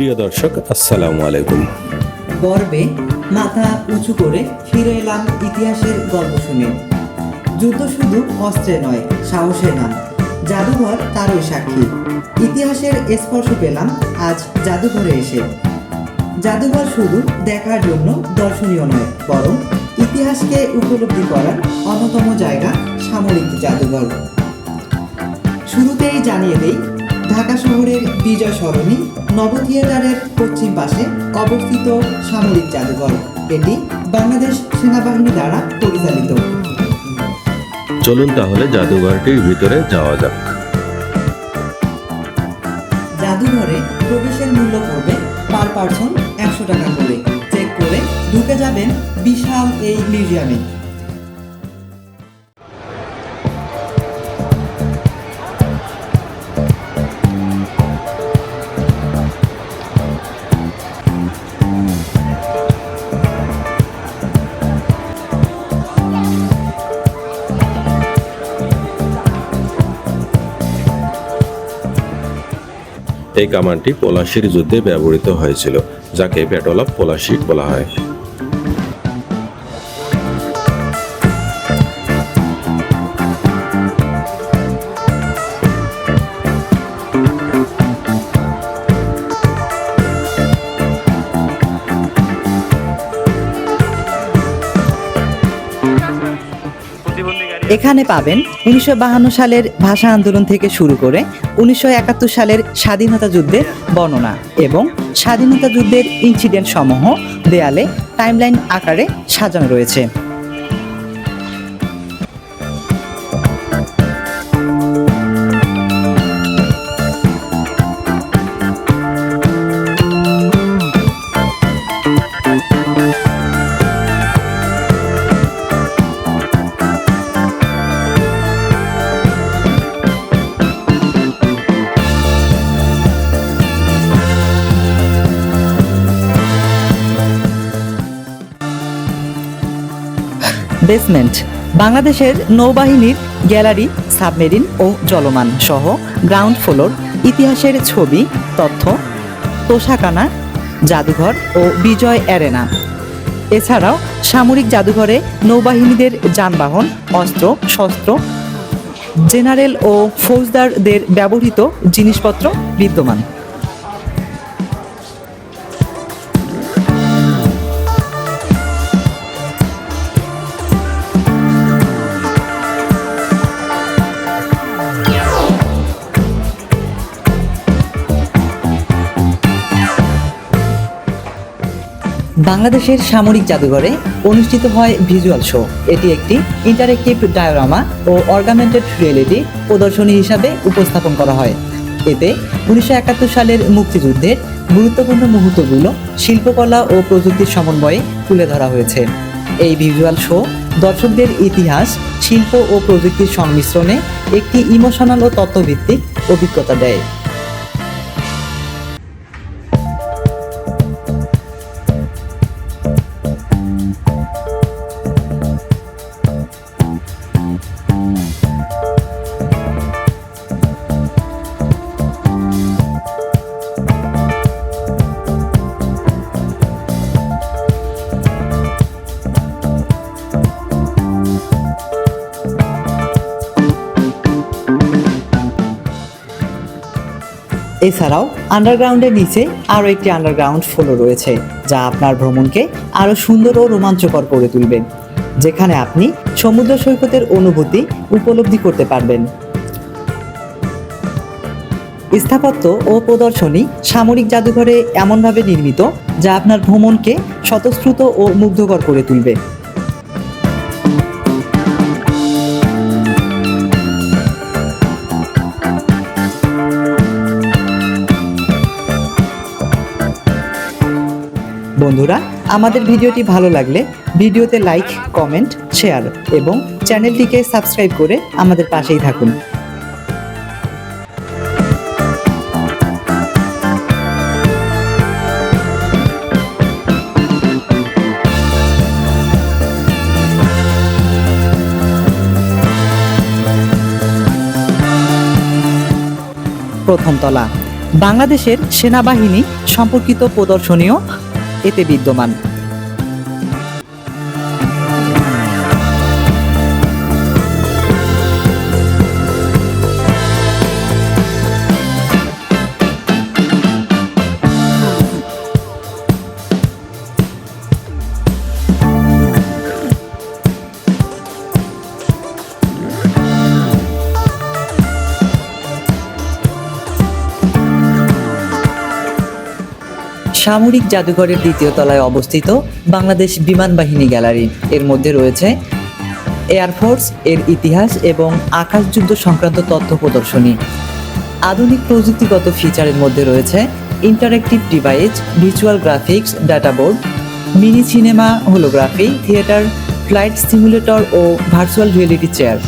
প্রিয় দর্শক, আসসালামু আলাইকুম। গর্বে মাথা উঁচু করে ফিরে এলাম ইতিহাসের গল্প শুনে। যুদ্ধ শুধু অস্ত্রে নয়, সাহসের নাম। জাদুঘর তারই সাক্ষী। ইতিহাসের স্পর্শ পেলাম আজ জাদুঘরে এসে। জাদুঘর শুধু দেখার জন্য দর্শনীয় নয়, বরং ইতিহাসকে উপলব্ধি করার অন্যতম জায়গা সামরিক জাদুঘর। শুরুতেই জানিয়ে দেই ঢাকা শহরের বিজয় সরণি নব থিয়েটারের পশ্চিম পাশে অবস্থিত সামরিক জাদুঘর। এটি বাংলাদেশ সেনাবাহিনী দ্বারা পরিচালিত। চলুন তাহলে জাদুঘরটির ভিতরে যাওয়া যাক। জাদুঘরে প্রবেশের মূল্য পড়বে পার পার্সন একশো টাকা করে। চেক করে ঢুকে যাবেন বিশাল এই মিউজিয়ামে। এই কামানটি পলাশির যুদ্ধে ব্যবহৃত হয়েছিল যাকে ব্যাটল অফ পলাশি বলা হয়। এখানে পাবেন উনিশশো সালের ভাষা আন্দোলন থেকে শুরু করে উনিশশো একাত্তর সালের স্বাধীনতা যুদ্ধের বর্ণনা এবং স্বাধীনতা যুদ্ধের ইনসিডেন্ট সমূহ দেয়ালে টাইমলাইন আকারে সাজানো রয়েছে। বেসমেন্ট, বাংলাদেশের নৌবাহিনীর গ্যালারি, সাবমেরিন ও জলমান সহ গ্রাউন্ড ফ্লোর, ইতিহাসের ছবি, তথ্য, তোষাকানা, জাদুঘর ও বিজয় অ্যারেনা। এছাড়াও সামরিক জাদুঘরে নৌবাহিনীদের যানবাহন, অস্ত্র, শস্ত্র, জেনারেল ও ফৌজদারদের ব্যবহৃত জিনিসপত্র বিদ্যমান। বাংলাদেশের সামরিক জাদুঘরে অনুষ্ঠিত হয় ভিজুয়াল শো। এটি একটি ইন্টারেক্টিভ ডায়োরামা ও অর্গামেন্টেড রিয়েলিটি প্রদর্শনী হিসাবে উপস্থাপন করা হয়। এতে উনিশশো একাত্তর সালের মুক্তিযুদ্ধের গুরুত্বপূর্ণ মুহূর্তগুলো শিল্পকলা ও প্রযুক্তির সমন্বয়ে তুলে ধরা হয়েছে। এই ভিজুয়াল শো দর্শকদের ইতিহাস, শিল্প ও প্রযুক্তির সংমিশ্রণে একটি ইমোশনাল ও তত্ত্বভিত্তিক অভিজ্ঞতা দেয়। এছাড়াও আন্ডারগ্রাউন্ডের নিচে আরও একটি আন্ডারগ্রাউন্ড ফ্লো রয়েছে, যা আপনার ভ্রমণকে আরও সুন্দর ও রোমাঞ্চকর করে তুলবে, যেখানে আপনি সমুদ্র সৈকতের অনুভূতি উপলব্ধি করতে পারবেন। স্থাপত্য ও প্রদর্শনী সামরিক জাদুঘরে এমনভাবে নির্মিত, যা আপনার ভ্রমণকে স্বতঃস্ফূর্ত ও মুগ্ধকর করে তুলবে। বন্ধুরা, আমাদের ভিডিওটি ভালো লাগলে ভিডিওতে লাইক কমেন্ট শেয়ার এবং চ্যানেলটিকে সাবস্ক্রাইব করে আমাদের পাশেই থাকুন। প্রথম তলা। বাংলাদেশের সেনাবাহিনী সম্পর্কিত প্রদর্শনীও এতে বিদ্যমান। সামরিক জাদুঘরের দ্বিতীয় তলায় অবস্থিত বাংলাদেশ বিমান বাহিনী গ্যালারি। এর মধ্যে রয়েছে এয়ারফোর্স এর ইতিহাস এবং আকাশযুদ্ধ সংক্রান্ত তথ্য প্রদর্শনী। আধুনিক প্রযুক্তিগত ফিচারের মধ্যে রয়েছে interactive device visual graphics data board mini cinema holography theatre flight simulator ও ভার্চুয়াল রিয়েলিটি চেয়ার